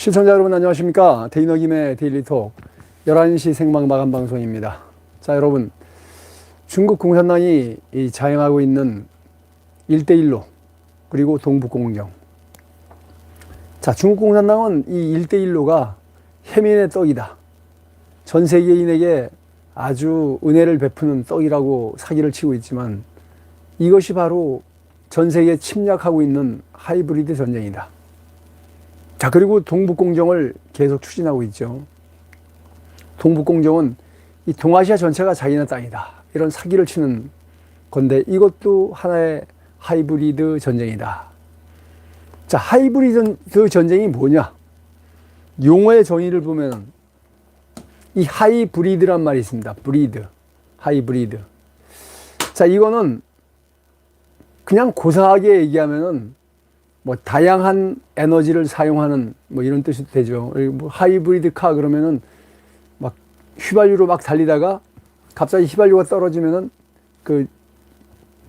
시청자 여러분 안녕하십니까? 데이너김의 데일리톡. 11시 생방 마감 방송입니다. 자 여러분. 중국 공산당이 이 자행하고 있는 1대1로 그리고 동북공정. 자 중국 공산당은 이 1대1로가 해민의 떡이다. 전 세계인에게 아주 은혜를 베푸는 떡이라고 사기를 치고 있지만 이것이 바로 전 세계에 침략하고 있는 하이브리드 전쟁이다. 자, 그리고 동북공정을 계속 추진하고 있죠. 동북공정은 이 동아시아 전체가 자기네 땅이다. 이런 사기를 치는 건데 이것도 하나의 하이브리드 전쟁이다. 자, 하이브리드 전쟁이 뭐냐? 용어의 정의를 보면 이 하이브리드란 말이 있습니다. 브리드. 하이브리드. 자, 이거는 그냥 고상하게 얘기하면은 뭐 다양한 에너지를 사용하는 뭐 이런 뜻이 되죠. 뭐 하이브리드 카 그러면은 막 휘발유로 막 달리다가 갑자기 휘발유가 떨어지면은 그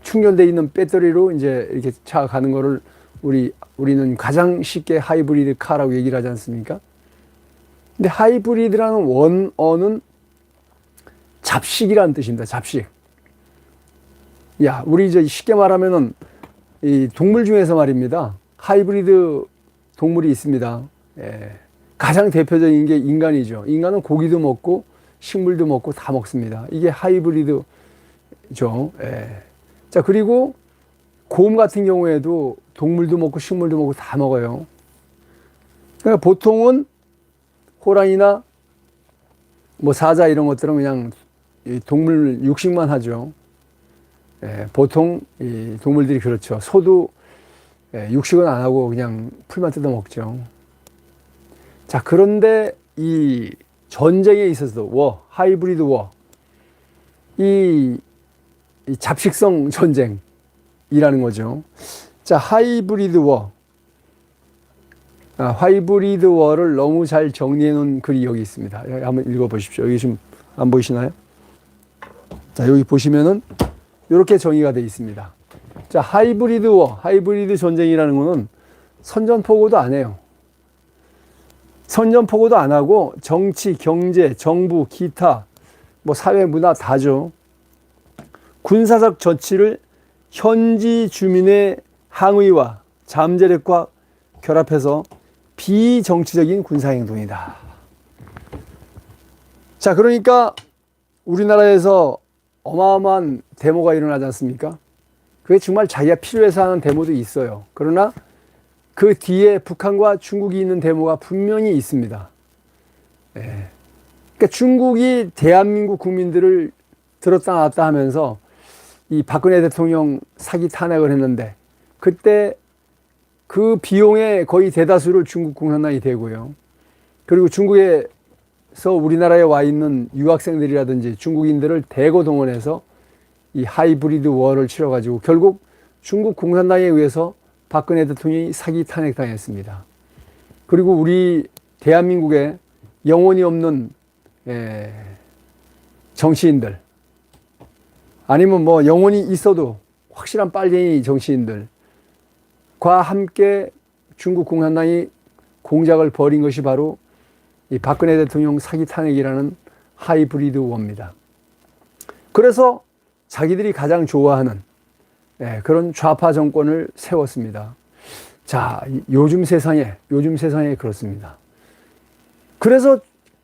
충전돼 있는 배터리로 이제 이렇게 차가 가는 거를 우리 우리는 가장 쉽게 하이브리드 카라고 얘기를 하지 않습니까? 근데 하이브리드라는 원어는 잡식이라는 뜻입니다. 잡식. 야, 우리 이제 쉽게 말하면은 이 동물 중에서 말입니다. 하이브리드 동물이 있습니다. 예. 가장 대표적인 게 인간이죠. 인간은 고기도 먹고 식물도 먹고 다 먹습니다. 이게 하이브리드죠. 예. 자, 그리고 곰 같은 경우에도 동물도 먹고 식물도 먹고 다 먹어요. 그러니까 보통은 호랑이나 뭐 사자 이런 것들은 그냥 동물 육식만 하죠. 예, 보통 이 동물들이 그렇죠. 소도 예, 육식은 안 하고 그냥 풀만 뜯어 먹죠. 자, 그런데 이 전쟁에 있어서도 워, 하이브리드 워, 이, 이 잡식성 전쟁이라는 거죠. 자, 하이브리드 워. 아, 하이브리드 워를 너무 잘 정리해 놓은 글이 여기 있습니다. 여기 한번 읽어 보십시오. 여기 지금 안 보이시나요? 자, 여기 보시면은 이렇게 정의가 되어 있습니다. 자, 하이브리드 워, 하이브리드 전쟁이라는 것은 선전포고도 안 해요. 선전포고도 안 하고 정치, 경제, 정부, 기타, 뭐 사회, 문화 다죠. 군사적 조치를 현지 주민의 항의와 잠재력과 결합해서 비정치적인 군사행동이다. 자, 그러니까 우리나라에서 어마어마한 데모가 일어나지 않습니까? 그게 정말 자기가 필요해서 하는 데모도 있어요. 그러나 그 뒤에 북한과 중국이 있는 데모가 분명히 있습니다. 예. 그러니까 중국이 대한민국 국민들을 들었다 놨다 하면서 이 박근혜 대통령 사기 탄핵을 했는데 그때 그 비용의 거의 대다수를 중국 공산당이 되고요. 그리고 중국에서 우리나라에 와 있는 유학생들이라든지 중국인들을 대거 동원해서 이 하이브리드 워를 치러가지고 결국 중국 공산당에 의해서 박근혜 대통령이 사기 탄핵당했습니다. 그리고 우리 대한민국에 영혼이 없는 에, 정치인들 아니면 뭐 영혼이 있어도 확실한 빨갱이 정치인들과 함께 중국 공산당이 공작을 벌인 것이 바로 이 박근혜 대통령 사기 탄핵이라는 하이브리드 워입니다. 그래서 자기들이 가장 좋아하는 예, 그런 좌파 정권을 세웠습니다. 자, 요즘 세상에, 요즘 세상에 그렇습니다. 그래서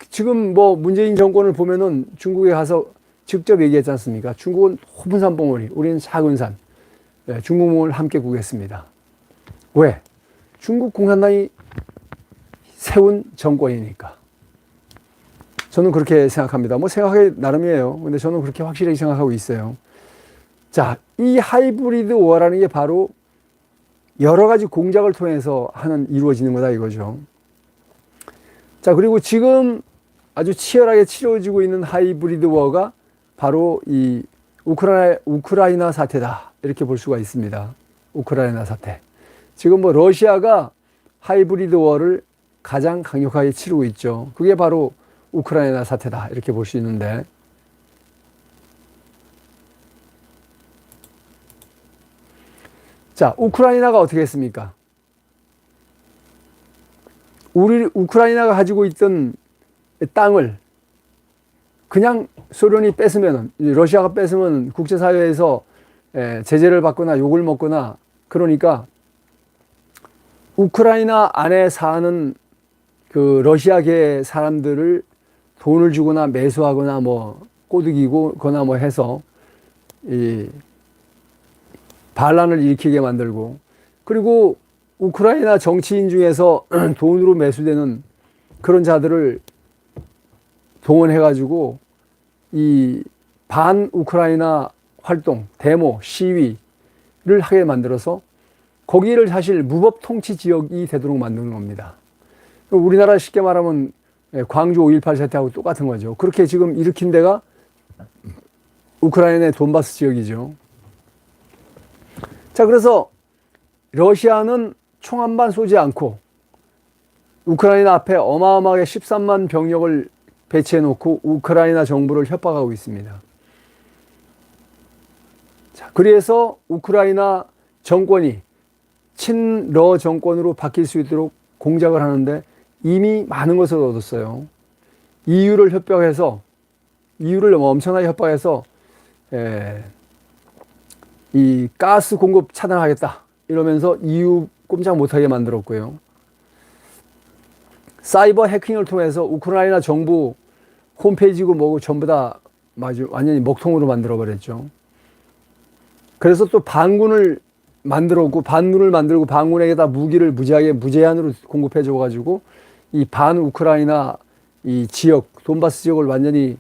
지금 뭐 문재인 정권을 보면은 중국에 가서 직접 얘기했지 않습니까? 중국은 호분 산 봉우리, 우리는 작은 산. 예, 중국몽을 함께 구겠습니다. 왜? 중국 공산당이 세운 정권이니까. 저는 그렇게 생각합니다. 뭐 생각하기 나름이에요. 근데 저는 그렇게 확실하게 생각하고 있어요. 자, 이 하이브리드 워라는 게 바로 여러 가지 공작을 통해서 하는 이루어지는 거다 이거죠. 자, 그리고 지금 아주 치열하게 치러지고 있는 하이브리드 워가 바로 이 우크라이나, 우크라이나 사태다. 이렇게 볼 수가 있습니다. 우크라이나 사태. 지금 뭐 러시아가 하이브리드 워를 가장 강력하게 치르고 있죠. 그게 바로 우크라이나 사태다. 이렇게 볼 수 있는데. 자, 우크라이나가 어떻게 했습니까? 우리 우크라이나가 가지고 있던 땅을 그냥 소련이 뺏으면은 러시아가 뺏으면 국제사회에서 에, 제재를 받거나 욕을 먹거나 그러니까 우크라이나 안에 사는 그 러시아계 사람들을 돈을 주거나 매수하거나 뭐 꼬드기고거나 뭐 해서 이 반란을 일으키게 만들고 그리고 우크라이나 정치인 중에서 돈으로 매수되는 그런 자들을 동원해 가지고 이 반 우크라이나 활동, 데모, 시위를 하게 만들어서 거기를 사실 무법 통치 지역이 되도록 만드는 겁니다. 우리나라 쉽게 말하면 예, 광주 5.18 사태하고 똑같은 거죠. 그렇게 지금 일으킨 데가 우크라이나의 돈바스 지역이죠. 자, 그래서 러시아는 총한발 쏘지 않고 우크라이나 앞에 어마어마하게 13만 병력을 배치해 놓고 우크라이나 정부를 협박하고 있습니다. 자, 그래서 우크라이나 정권이 친러 정권으로 바뀔 수 있도록 공작을 하는데 이미 많은 것을 얻었어요. EU를 협박해서 EU를 엄청나게 협박해서 에, 이 가스 공급 차단하겠다 이러면서 EU 꼼짝 못하게 만들었고요. 사이버 해킹을 통해서 우크라이나 정부 홈페이지고 뭐고 전부 다 완전히 먹통으로 만들어 버렸죠. 그래서 또 반군을 만들었고 반군을 만들고 반군에게다 무기를 무지하게 무제한으로 공급해 줘 가지고 이 반 우크라이나 이 지역 돈바스 지역을 완전히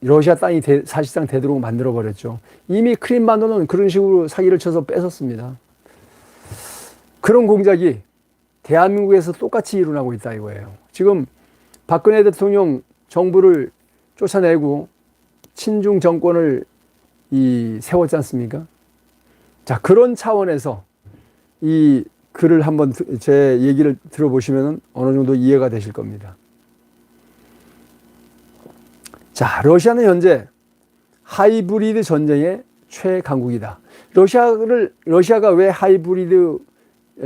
러시아 땅이 되, 사실상 되도록 만들어 버렸죠. 이미 크림반도는 그런 식으로 사기를 쳐서 뺏었습니다. 그런 공작이 대한민국에서 똑같이 일어나고 있다 이거예요. 지금 박근혜 대통령 정부를 쫓아내고 친중 정권을 이 세웠지 않습니까? 자, 그런 차원에서 이 글을 한번 제 얘기를 들어보시면 어느 정도 이해가 되실 겁니다. 자, 러시아는 현재 하이브리드 전쟁의 최강국이다. 러시아를, 러시아가 왜 하이브리드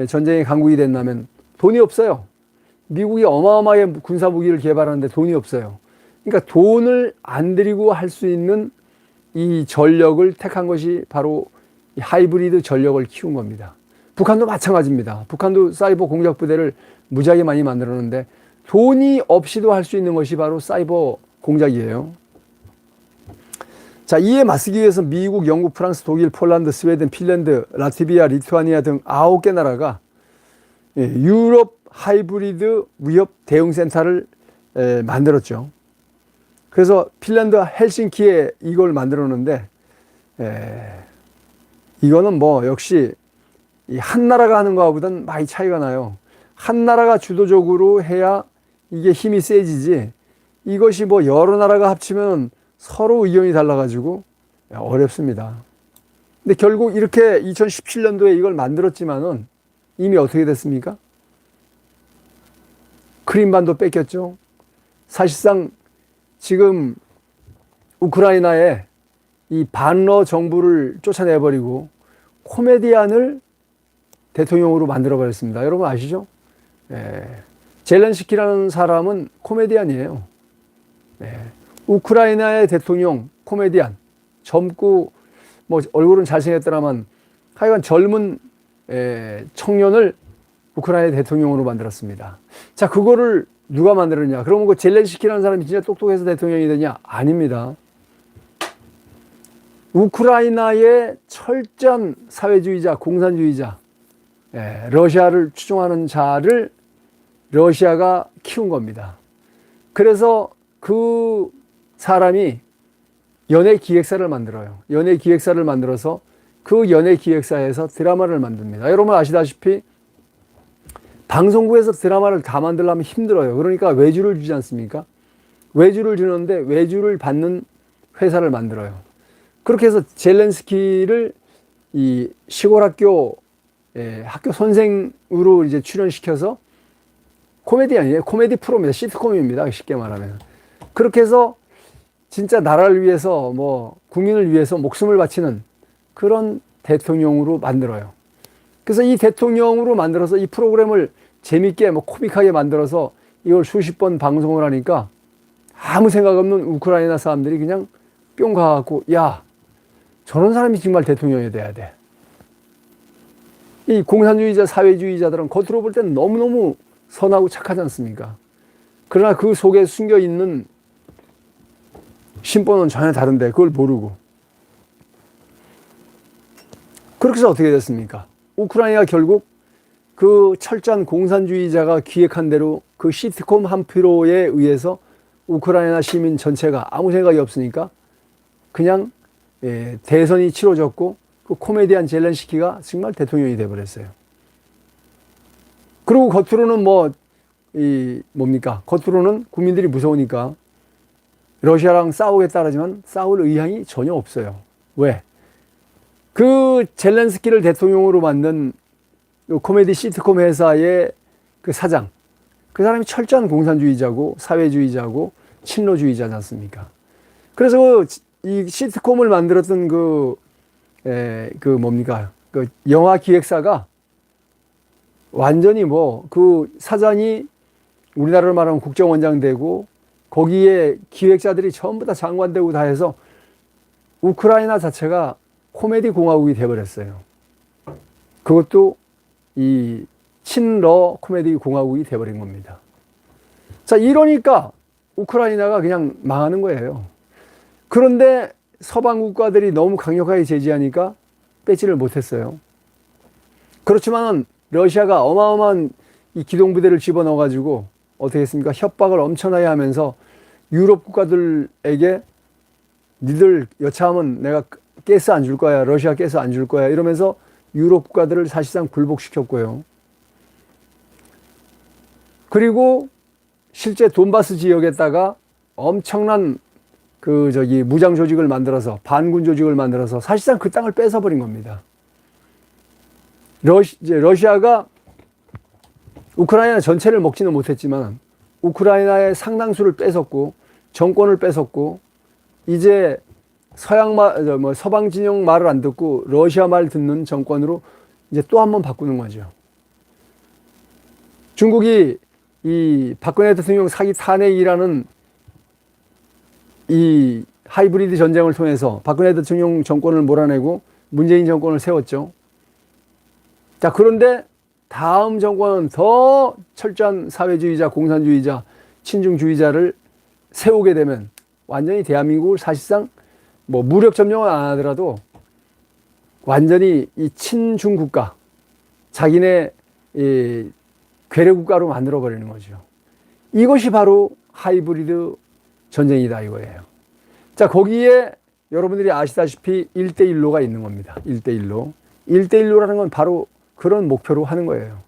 전쟁의 강국이 됐냐면 돈이 없어요. 미국이 어마어마하게 군사 무기를 개발하는데 돈이 없어요. 그러니까 돈을 안 들이고 할 수 있는 이 전력을 택한 것이 바로 이 하이브리드 전력을 키운 겁니다. 북한도 마찬가지입니다. 북한도 사이버 공작 부대를 무지하게 많이 만들었는데 돈이 없이도 할 수 있는 것이 바로 사이버 공작이에요. 자, 이에 맞서기 위해서 미국, 영국, 프랑스, 독일, 폴란드, 스웨덴, 핀란드, 라트비아, 리투아니아 등 아홉 개 나라가 예, 유럽 하이브리드 위협 대응 센터를 만들었죠. 그래서 핀란드 헬싱키에 이걸 만들었는데 이거는 뭐 역시 한 나라가 하는 것보다는 많이 차이가 나요. 한 나라가 주도적으로 해야 이게 힘이 세지지 이것이 뭐 여러 나라가 합치면 서로 의견이 달라가지고 어렵습니다. 근데 결국 이렇게 2017년도에 이걸 만들었지만은 이미 어떻게 됐습니까? 크림반도 뺏겼죠. 사실상 지금 우크라이나에 이 반러 정부를 쫓아내버리고 코메디안을 대통령으로 만들어 버렸습니다. 여러분 아시죠? 예. 젤렌스키라는 사람은 코메디안이에요. 예. 우크라이나의 대통령 코메디안 젊고 뭐 얼굴은 잘생겼더라만 하여간 젊은 에, 청년을 우크라이나 대통령으로 만들었습니다. 자, 그거를 누가 만들었냐? 그러면 그 젤렌스키라는 사람이 진짜 똑똑해서 대통령이 되냐? 아닙니다. 우크라이나의 철저한 사회주의자, 공산주의자, 예, 러시아를 추종하는 자를 러시아가 키운 겁니다. 그래서 그 사람이 연예 기획사를 만들어요. 연예 기획사를 만들어서 그 연예 기획사에서 드라마를 만듭니다. 여러분 아시다시피 방송국에서 드라마를 다 만들려면 힘들어요. 그러니까 외주를 주지 않습니까? 외주를 주는데 외주를 받는 회사를 만들어요. 그렇게 해서 젤렌스키를 이 시골 학교 예, 학교 선생으로 이제 출연시켜서 코미디 아니에요. 코미디 프로입니다. 시트콤입니다. 쉽게 말하면. 그렇게 해서 진짜 나라를 위해서 뭐 국민을 위해서 목숨을 바치는 그런 대통령으로 만들어요. 그래서 이 대통령으로 만들어서 이 프로그램을 재밌게 뭐 코믹하게 만들어서 이걸 수십 번 방송을 하니까 아무 생각 없는 우크라이나 사람들이 그냥 뿅 가갖고 야 저런 사람이 정말 대통령이 돼야 돼. 이 공산주의자, 사회주의자들은 겉으로 볼 때는 너무너무 선하고 착하지 않습니까? 그러나 그 속에 숨겨 있는 심보는 전혀 다른데 그걸 모르고. 그렇게 해서 어떻게 됐습니까? 우크라이나가 결국 그 철저한 공산주의자가 기획한 대로 그 시트콤 한 표로에 의해서 우크라이나 시민 전체가 아무 생각이 없으니까 그냥 예, 대선이 치러졌고 그 코미디안 젤렌스키가 정말 대통령이 돼버렸어요. 그리고 겉으로는 뭐, 이, 뭡니까? 겉으로는 국민들이 무서우니까 러시아랑 싸우겠다 하지만 싸울 의향이 전혀 없어요. 왜? 그 젤렌스키를 대통령으로 만든 요 코미디 시트콤 회사의 그 사장, 그 사람이 철저한 공산주의자고 사회주의자고 친로주의자지 않습니까? 그래서 그이 시트콤을 만들었던 그, 에, 그 뭡니까? 그 영화 기획사가 완전히 뭐 그 사장이 우리나라로 말하면 국정원장 되고 거기에 기획자들이 전부 다 장관 되고 다 해서 우크라이나 자체가 코미디 공화국이 돼버렸어요. 그것도 이 친러 코미디 공화국이 돼버린 겁니다. 자, 이러니까 우크라이나가 그냥 망하는 거예요. 그런데 서방 국가들이 너무 강력하게 제지하니까 빼지를 못했어요. 그렇지만 러시아가 어마어마한 이 기동부대를 집어넣어 가지고 어떻게 했습니까? 협박을 엄청나게 하면서 유럽 국가들에게 니들 여차하면 내가 가스 안 줄 거야. 러시아 가스 안 줄 거야. 이러면서 유럽 국가들을 사실상 굴복시켰고요. 그리고 실제 돈바스 지역에다가 엄청난 그 저기 무장 조직을 만들어서 반군 조직을 만들어서 사실상 그 땅을 뺏어 버린 겁니다. 러시, 러시아가 우크라이나 전체를 먹지는 못했지만 우크라이나의 상당수를 뺏었고 정권을 뺏었고 이제 서양 말, 뭐 서방 진영 말을 안 듣고 러시아 말 듣는 정권으로 이제 또 한 번 바꾸는 거죠. 중국이 이 박근혜 대통령 사기 탄핵이라는 이 하이브리드 전쟁을 통해서 박근혜 대통령 정권을 몰아내고 문재인 정권을 세웠죠. 자, 그런데 다음 정권은 더 철저한 사회주의자, 공산주의자, 친중주의자를 세우게 되면 완전히 대한민국을 사실상 뭐 무력 점령을 안 하더라도 완전히 이 친중 국가, 자기네 이 괴뢰 국가로 만들어 버리는 거죠. 이것이 바로 하이브리드 전쟁이다 이거예요. 자, 거기에 여러분들이 아시다시피 1대1로가 있는 겁니다. 1대1로. 1대1로라는 건 바로 그런 목표로 하는 거예요.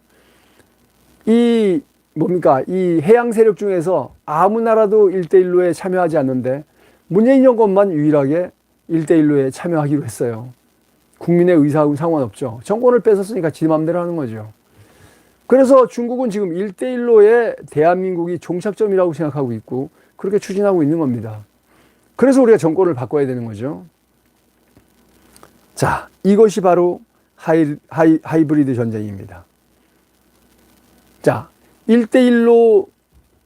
이 뭡니까? 이 해양 세력 중에서 아무 나라도 1대1로에 참여하지 않는데 문재인 정권만 유일하게 1대1로에 참여하기로 했어요. 국민의 의사하고 상관없죠. 정권을 뺏었으니까 지 맘대로 하는 거죠. 그래서 중국은 지금 1대1로에 대한민국이 종착점이라고 생각하고 있고 그렇게 추진하고 있는 겁니다. 그래서 우리가 정권을 바꿔야 되는 거죠. 자, 이것이 바로 하이, 하이, 하이브리드 전쟁입니다. 자, 1대1로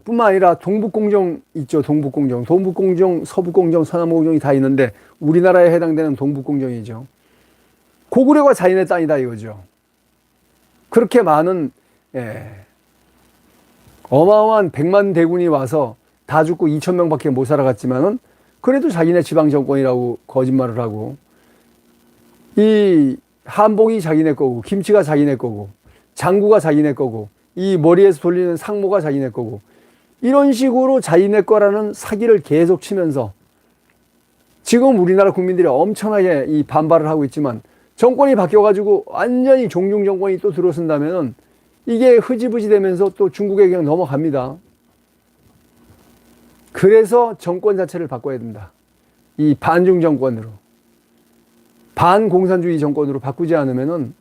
뿐만 아니라 동북공정 있죠. 동북공정. 동북공정, 서북공정, 서남공정이 다 있는데 우리나라에 해당되는 동북공정이죠. 고구려가 자인의 땅이다 이거죠. 그렇게 많은 예, 어마어마한 백만 대군이 와서 다 죽고 2천 명밖에 못 살아갔지만은 그래도 자기네 지방 정권이라고 거짓말을 하고 이 한복이 자기네 거고 김치가 자기네 거고 장구가 자기네 거고 이 머리에서 돌리는 상모가 자기네 거고 이런 식으로 자기네 거라는 사기를 계속 치면서 지금 우리나라 국민들이 엄청나게 이 반발을 하고 있지만 정권이 바뀌어가지고 완전히 종중 정권이 또 들어선다면은 이게 흐지부지 되면서 또 중국에 그냥 넘어갑니다. 그래서 정권 자체를 바꿔야 된다. 이 반중 정권으로. 반공산주의 정권으로 바꾸지 않으면은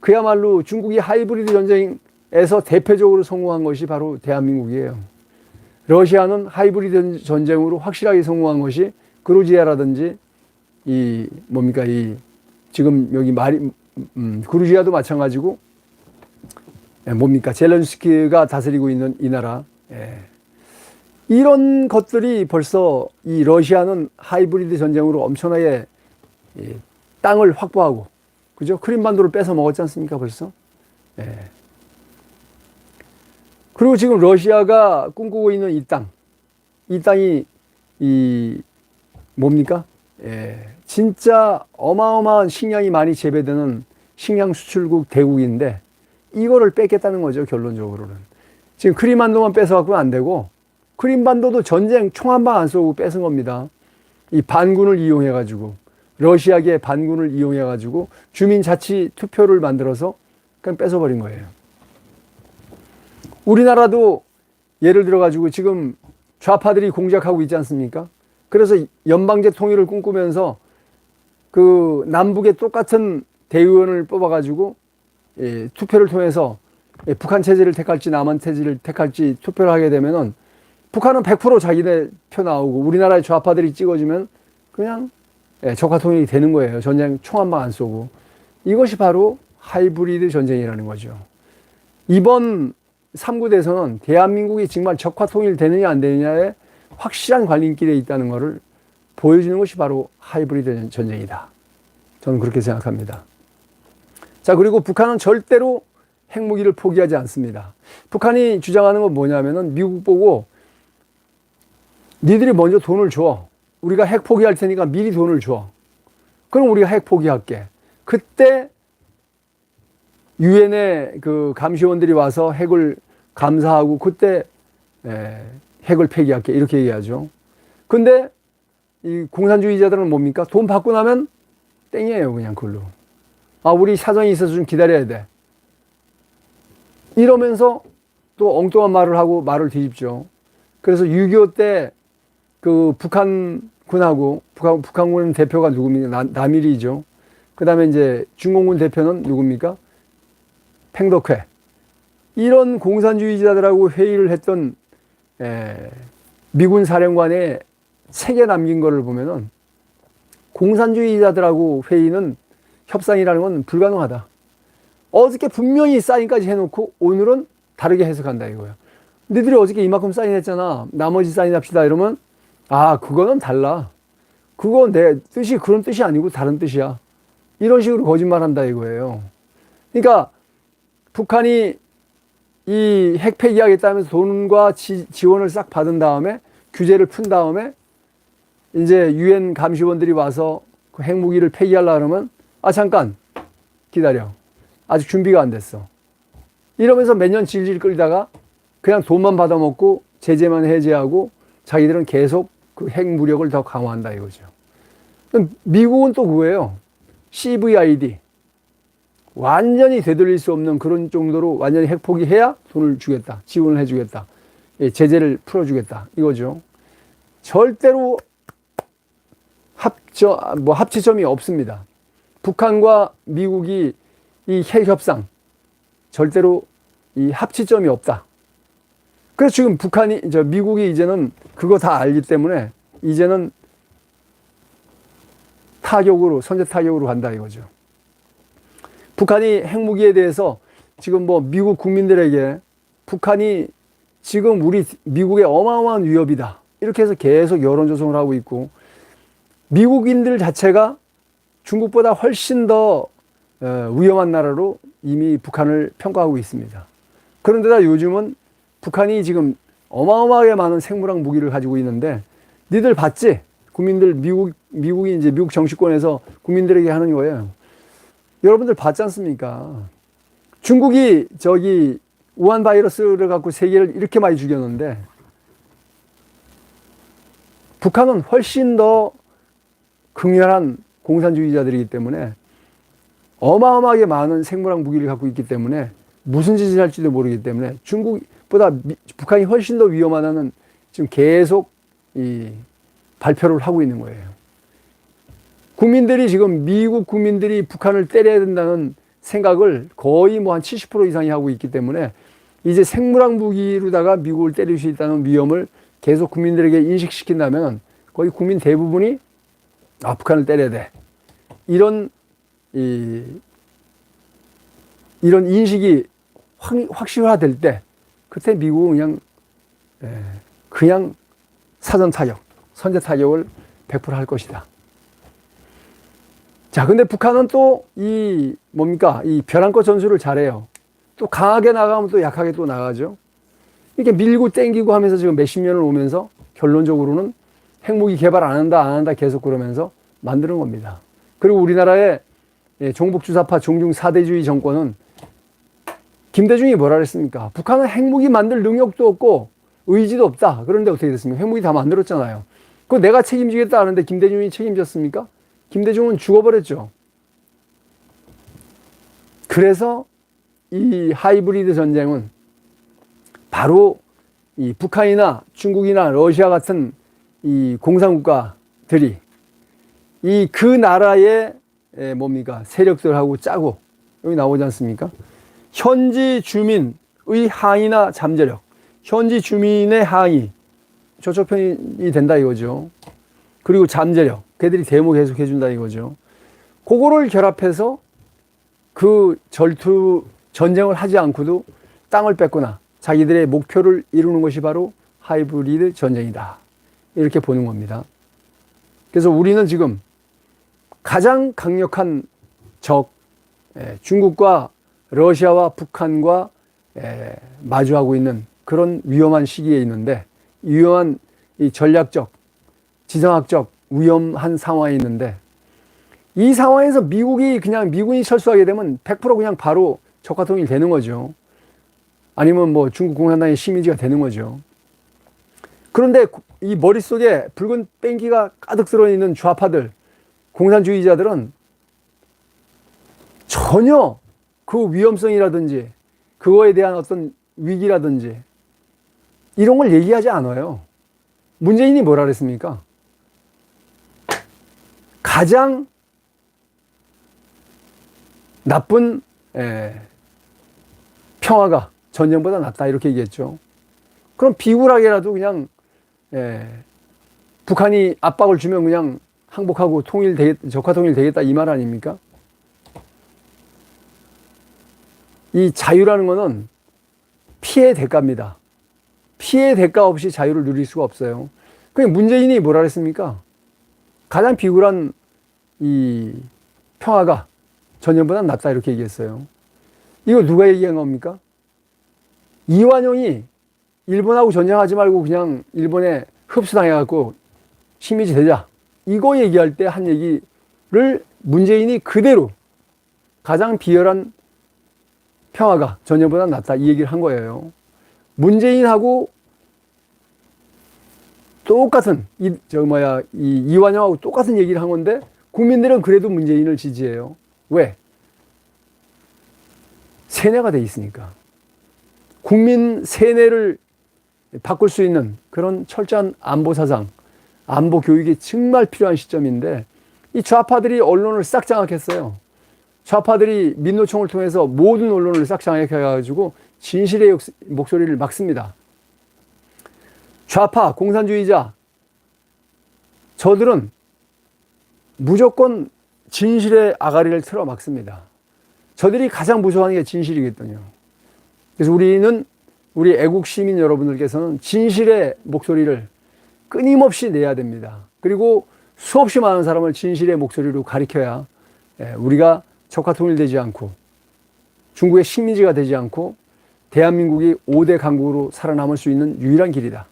그야말로 중국이 하이브리드 전쟁에서 대표적으로 성공한 것이 바로 대한민국이에요. 러시아는 하이브리드 전쟁으로 확실하게 성공한 것이 그루지아라든지 이 뭡니까 이 지금 여기 마리 음, 그루지아도 마찬가지고 예, 뭡니까? 젤렌스키가 다스리고 있는 이 나라. 예. 이런 것들이 벌써 이 러시아는 하이브리드 전쟁으로 엄청나게 이 땅을 확보하고, 그죠? 크림반도를 뺏어 먹었지 않습니까, 벌써? 예. 그리고 지금 러시아가 꿈꾸고 있는 이 땅, 이 땅이 이 뭡니까? 예, 진짜 어마어마한 식량이 많이 재배되는 식량 수출국 대국인데 이거를 뺏겠다는 거죠 결론적으로는 지금 크림반도만 뺏어 갖고는 안 되고 크림반도도 전쟁 총 한 방 안 쏘고 뺏은 겁니다. 이 반군을 이용해 가지고 러시아계 반군을 이용해 가지고 주민 자치 투표를 만들어서 그냥 뺏어 버린 거예요. 우리나라도 예를 들어 가지고 지금 좌파들이 공작하고 있지 않습니까? 그래서 연방제 통일을 꿈꾸면서 그 남북의 똑같은 대의원을 뽑아 가지고 예, 투표를 통해서 예, 북한 체제를 택할지 남한 체제를 택할지 투표를 하게 되면은 북한은 100% 자기네 표 나오고 우리나라의 좌파들이 찍어주면 그냥 예, 적화 통일이 되는 거예요. 전쟁 총 한 방 안 쏘고 이것이 바로 하이브리드 전쟁이라는 거죠. 이번 3구 대선은 대한민국이 정말 적화 통일 되느냐 안 되느냐에 확실한 관림길에 있다는 것을 보여주는 것이 바로 하이브리드 전쟁이다. 저는 그렇게 생각합니다. 자, 그리고 북한은 절대로 핵무기를 포기하지 않습니다. 북한이 주장하는 건 뭐냐면은 미국 보고 니들이 먼저 돈을 줘. 우리가 핵 포기할 테니까 미리 돈을 줘. 그럼 우리가 핵 포기할게. 그때 유엔의 그 감시원들이 와서 핵을 감사하고 그때 에, 핵을 폐기할게 이렇게 얘기하죠. 근데 이 공산주의자들은 뭡니까? 돈 받고 나면 땡이에요 그냥 그걸로. 아 우리 사정이 있어서 좀 기다려야 돼. 이러면서 또 엉뚱한 말을 하고 말을 뒤집죠. 그래서 6.25 때 그 북한군하고 북한, 북한군 대표가 누굽니까? 나, 남일이죠. 그 다음에 이제 중공군 대표는 누굽니까? 팽덕회. 이런 공산주의자들하고 회의를 했던 에, 미군 사령관의 책에 남긴 거를 보면은 공산주의자들하고 회의는 협상이라는 건 불가능하다. 어저께 분명히 사인까지 해놓고 오늘은 다르게 해석한다 이거예요. 너희들이 어저께 이만큼 사인했잖아. 나머지 사인합시다 이러면 아 그거는 달라. 그건 내 뜻이 그런 뜻이 아니고 다른 뜻이야. 이런 식으로 거짓말한다 이거예요. 그러니까 북한이 이 핵 폐기 하겠다면서 돈과 지, 지원을 싹 받은 다음에 규제를 푼 다음에 이제 유엔 감시원들이 와서 그 핵무기를 폐기하려 그러면 아 잠깐 기다려 아직 준비가 안 됐어 이러면서 몇 년 질질 끌다가 그냥 돈만 받아먹고 제재만 해제하고 자기들은 계속 그 핵 무력을 더 강화한다 이거죠. 미국은 또 그거예요. CVID 완전히 되돌릴 수 없는 그런 정도로 완전히 핵 포기해야 돈을 주겠다. 지원을 해주겠다. 예, 제재를 풀어주겠다. 이거죠. 절대로 합저, 뭐 합치점이 없습니다. 북한과 미국이 이 핵 협상 절대로 이 합치점이 없다. 그래서 지금 북한이, 저 미국이 이제는 그거 다 알기 때문에 이제는 타격으로, 선제 타격으로 간다 이거죠. 북한이 핵무기에 대해서 지금 뭐 미국 국민들에게 북한이 지금 우리 미국의 어마어마한 위협이다. 이렇게 해서 계속 여론 조성을 하고 있고 미국인들 자체가 중국보다 훨씬 더 어, 위험한 나라로 이미 북한을 평가하고 있습니다. 그런데다 요즘은 북한이 지금 어마어마하게 많은 생물학 무기를 가지고 있는데 니들 봤지? 국민들 미국 미국이 이제 미국 정치권에서 국민들에게 하는 거예요. 여러분들 봤지 않습니까? 중국이 저기 우한 바이러스를 갖고 세계를 이렇게 많이 죽였는데 북한은 훨씬 더 극렬한 공산주의자들이기 때문에 어마어마하게 많은 생물학 무기를 갖고 있기 때문에 무슨 짓을 할지도 모르기 때문에 중국 보다 미, 북한이 훨씬 더 위험하다는 지금 계속 이 발표를 하고 있는 거예요. 국민들이 지금 미국 국민들이 북한을 때려야 된다는 생각을 거의 뭐 한 70% 이상이 하고 있기 때문에 이제 생물학 무기로다가 미국을 때릴 수 있다는 위험을 계속 국민들에게 인식시킨다면 거의 국민 대부분이 아, 북한을 때려야 돼. 이런, 이, 이런 인식이 확, 확실화될 때 그때 미국은 그냥 예, 그냥 사전 타격, 선제 타격을 100%할 것이다. 자, 근데 북한은 또 이 뭡니까? 이 벼랑껏 전술을 잘해요. 또 강하게 나가면 또 약하게 또 나가죠. 이렇게 밀고 땡기고 하면서 지금 몇십 년을 오면서 결론적으로는 핵무기 개발 안 한다, 안 한다 계속 그러면서 만드는 겁니다. 그리고 우리나라의 예, 종북주사파 종중 사대주의 정권은 김대중이 뭐라 그랬습니까? 북한은 핵무기 만들 능력도 없고 의지도 없다. 그런데 어떻게 됐습니까? 핵무기 다 만들었잖아요. 그거 내가 책임지겠다 하는데 김대중이 책임졌습니까? 김대중은 죽어버렸죠. 그래서 이 하이브리드 전쟁은 바로 이 북한이나 중국이나 러시아 같은 이 공산국가들이 이 그 나라의 에, 뭡니까 세력들하고 짜고 여기 나오지 않습니까? 현지 주민의 항의나 잠재력, 현지 주민의 항의 저쪽 편이 된다 이거죠. 그리고 잠재력, 걔들이 데모 계속 해준다 이거죠. 그거를 결합해서 그 절투 전쟁을 하지 않고도 땅을 뺏거나 자기들의 목표를 이루는 것이 바로 하이브리드 전쟁이다. 이렇게 보는 겁니다. 그래서 우리는 지금 가장 강력한 적, 예, 중국과 러시아와 북한과 예, 마주하고 있는 그런 위험한 시기에 있는데, 위험한 이 전략적, 지정학적 위험한 상황에 있는데, 이 상황에서 미국이 그냥 미군이 철수하게 되면 100% 그냥 바로 적화 통일 되는 거죠. 아니면 뭐 중국 공산당의 시민지가 되는 거죠. 그런데 이 머릿속에 붉은 뺑기가 가득 들어있는 좌파들, 공산주의자들은 전혀 그 위험성이라든지 그거에 대한 어떤 위기라든지 이런 걸 얘기하지 않아요. 문재인이 뭐라 그랬습니까? 가장 나쁜 에, 평화가 전쟁보다 낫다 이렇게 얘기했죠. 그럼 비굴하게라도 그냥 에, 북한이 압박을 주면 그냥 항복하고 통일 되겠, 적화 통일 되겠다 이 말 아닙니까? 이 자유라는 것은 피해 대가입니다. 피해 대가 없이 자유를 누릴 수가 없어요. 그 문재인이 뭐라 그랬습니까? 가장 비굴한 이 평화가 전쟁보다 낫다 이렇게 얘기했어요. 이거 누가 얘기한 겁니까? 이완용이 일본하고 전쟁하지 말고 그냥 일본에 흡수당해갖고 식민지 되자. 이거 얘기할 때 한 얘기를 문재인이 그대로 가장 비열한 평화가 전쟁보다 낫다 이 얘기를 한 거예요. 문재인하고 똑같은 이 저 뭐야 이 이완영하고 똑같은 얘기를 한 건데 국민들은 그래도 문재인을 지지해요. 왜? 세뇌가 돼 있으니까. 국민 세뇌를 바꿀 수 있는 그런 철저한 안보 사상, 안보 교육이 정말 필요한 시점인데 이 좌파들이 언론을 싹 장악했어요. 좌파들이 민노총을 통해서 모든 언론을 싹 장악해가지고 진실의 목소리를 막습니다. 좌파, 공산주의자, 저들은 무조건 진실의 아가리를 틀어 막습니다. 저들이 가장 무서워하는 게 진실이거든요. 그래서 우리는 우리 애국 시민 여러분들께서는 진실의 목소리를 끊임없이 내야 됩니다. 그리고 수없이 많은 사람을 진실의 목소리로 가리켜야 예, 우리가 적화 통일되지 않고 중국의 식민지가 되지 않고 대한민국이 5대 강국으로 살아남을 수 있는 유일한 길이다.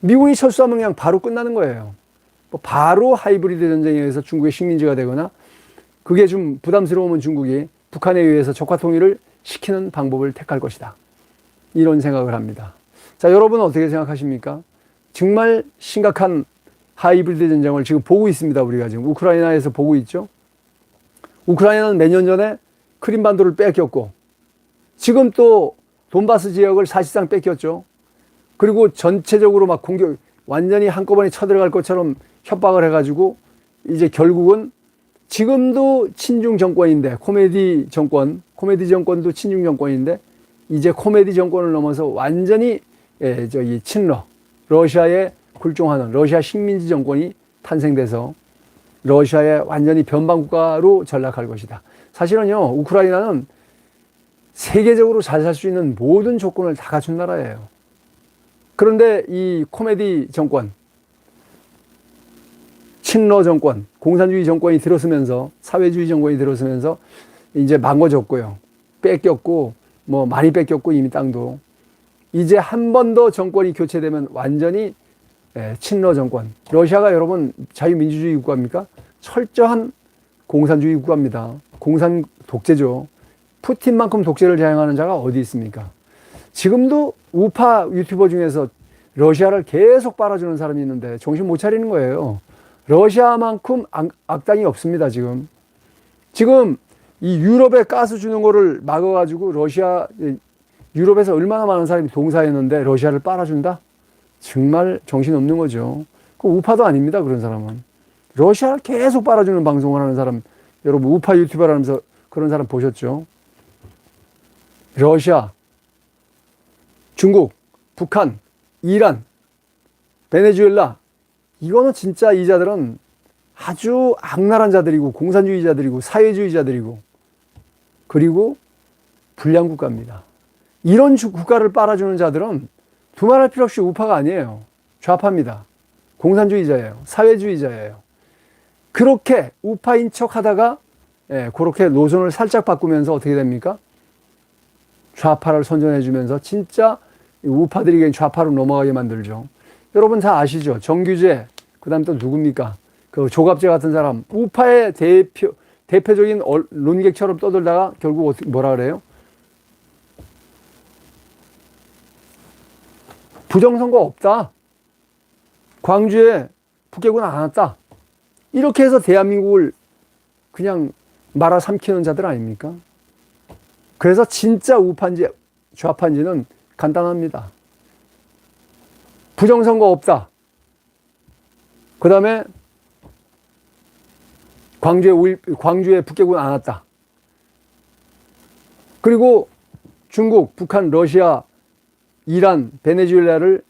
미군이 철수하면 그냥 바로 끝나는 거예요. 뭐 바로 하이브리드 전쟁에 의해서 중국의 식민지가 되거나 그게 좀 부담스러우면 중국이 북한에 의해서 적화 통일을 시키는 방법을 택할 것이다. 이런 생각을 합니다. 자, 여러분은 어떻게 생각하십니까? 정말 심각한 하이브리드 전쟁을 지금 보고 있습니다. 우리가 지금 우크라이나에서 보고 있죠. 우크라이나는 몇 년 전에 크림반도를 뺏겼고 지금 또 돈바스 지역을 사실상 뺏겼죠. 그리고 전체적으로 막 공격 완전히 한꺼번에 쳐들어갈 것처럼 협박을 해가지고 이제 결국은 지금도 친중 정권인데 코메디 정권, 코메디 정권도 친중 정권인데 이제 코메디 정권을 넘어서 완전히 예, 저기 친러 러시아에 굴종하는 러시아 식민지 정권이 탄생돼서 러시아의 완전히 변방국가로 전락할 것이다. 사실은요, 우크라이나는 세계적으로 잘 살 수 있는 모든 조건을 다 갖춘 나라예요. 그런데 이 코미디 정권, 친러 정권, 공산주의 정권이 들어서면서 사회주의 정권이 들어서면서 이제 망가졌고요. 뺏겼고 뭐 많이 뺏겼고 이미 땅도 이제 한 번 더 정권이 교체되면 완전히 예, 친러 정권. 러시아가 여러분 자유민주주의 국가입니까? 철저한 공산주의 국가입니다. 공산 독재죠. 푸틴만큼 독재를 자행하는 자가 어디 있습니까? 지금도 우파 유튜버 중에서 러시아를 계속 빨아주는 사람이 있는데 정신 못 차리는 거예요. 러시아만큼 악, 악당이 없습니다, 지금. 지금 이 유럽에 가스 주는 거를 막아가지고 러시아, 유럽에서 얼마나 많은 사람이 동사했는데 러시아를 빨아준다? 정말 정신 없는 거죠. 그 우파도 아닙니다, 그런 사람은. 러시아를 계속 빨아주는 방송을 하는 사람, 여러분 우파 유튜버라면서 그런 사람 보셨죠? 러시아, 중국, 북한, 이란, 베네수엘라, 이거는 진짜 이 자들은 아주 악랄한 자들이고 공산주의자들이고 사회주의자들이고 그리고 불량 국가입니다. 이런 주- 국가를 빨아주는 자들은 두말할 필요 없이 우파가 아니에요. 좌파입니다. 공산주의자예요. 사회주의자예요. 그렇게 우파인 척 하다가 예, 그렇게 노선을 살짝 바꾸면서 어떻게 됩니까? 좌파를 선전해 주면서 진짜 이 우파들이 그냥 좌파로 넘어가게 만들죠. 여러분 다 아시죠? 정규재, 그 다음 또 누굽니까? 그 조갑재 같은 사람, 우파의 대표, 대표적인 얼- 논객처럼 떠들다가 결국 어떻게, 뭐라 그래요? 부정선거 없다. 광주에 북괴군 안 왔다. 이렇게 해서 대한민국을 그냥 말아 삼키는 자들 아닙니까? 그래서 진짜 우파인지 좌파인지는 간단합니다. 부정선거 없다. 그 다음에 광주에, 광주에 북괴군 안 왔다. 그리고 중국, 북한, 러시아, 이란, 베네수엘라를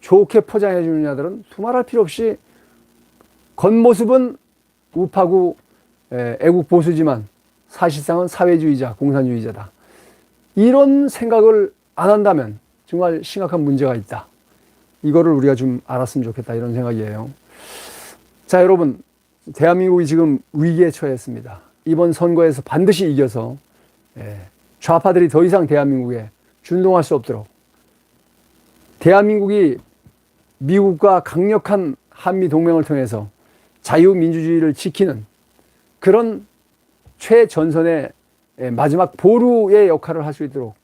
좋게 포장해 주는 자들은 두말할 필요 없이 겉모습은 우파고 에, 애국 보수지만 사실상은 사회주의자, 공산주의자다. 이런 생각을 안 한다면 정말 심각한 문제가 있다. 이거를 우리가 좀 알았으면 좋겠다 이런 생각이에요. 자, 여러분, 대한민국이 지금 위기에 처했습니다. 이번 선거에서 반드시 이겨서 예, 좌파들이 더 이상 대한민국에 준동할 수 없도록 대한민국이 미국과 강력한 한미 동맹을 통해서 자유민주주의를 지키는 그런 최전선의 예, 마지막 보루의 역할을 할 수 있도록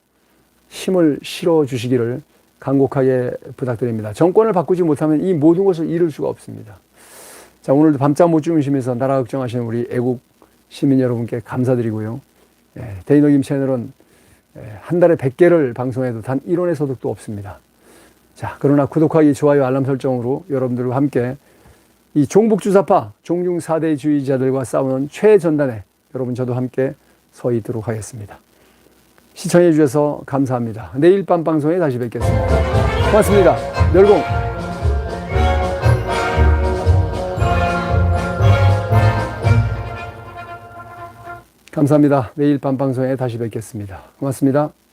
힘을 실어 주시기를 간곡하게 부탁드립니다. 정권을 바꾸지 못하면 이 모든 것을 이룰 수가 없습니다. 자, 오늘도 밤잠 못 주무시면서 나라 걱정하시는 우리 애국 시민 여러분께 감사드리고요. 예, 데이너김 채널은 예, 한 달에 100개를 방송해도 단 1원의 소득도 없습니다. 자, 그러나 구독하기, 좋아요, 알람 설정으로 여러분들과 함께 이 종북주사파, 종중 4대주의자들과 싸우는 최전단에 여러분 저도 함께 서 있도록 하겠습니다. 시청해 주셔서 감사합니다. 내일 밤 방송에 다시 뵙겠습니다. 고맙습니다. 멸공. 감사합니다. 내일 밤 방송에 다시 뵙겠습니다. 고맙습니다.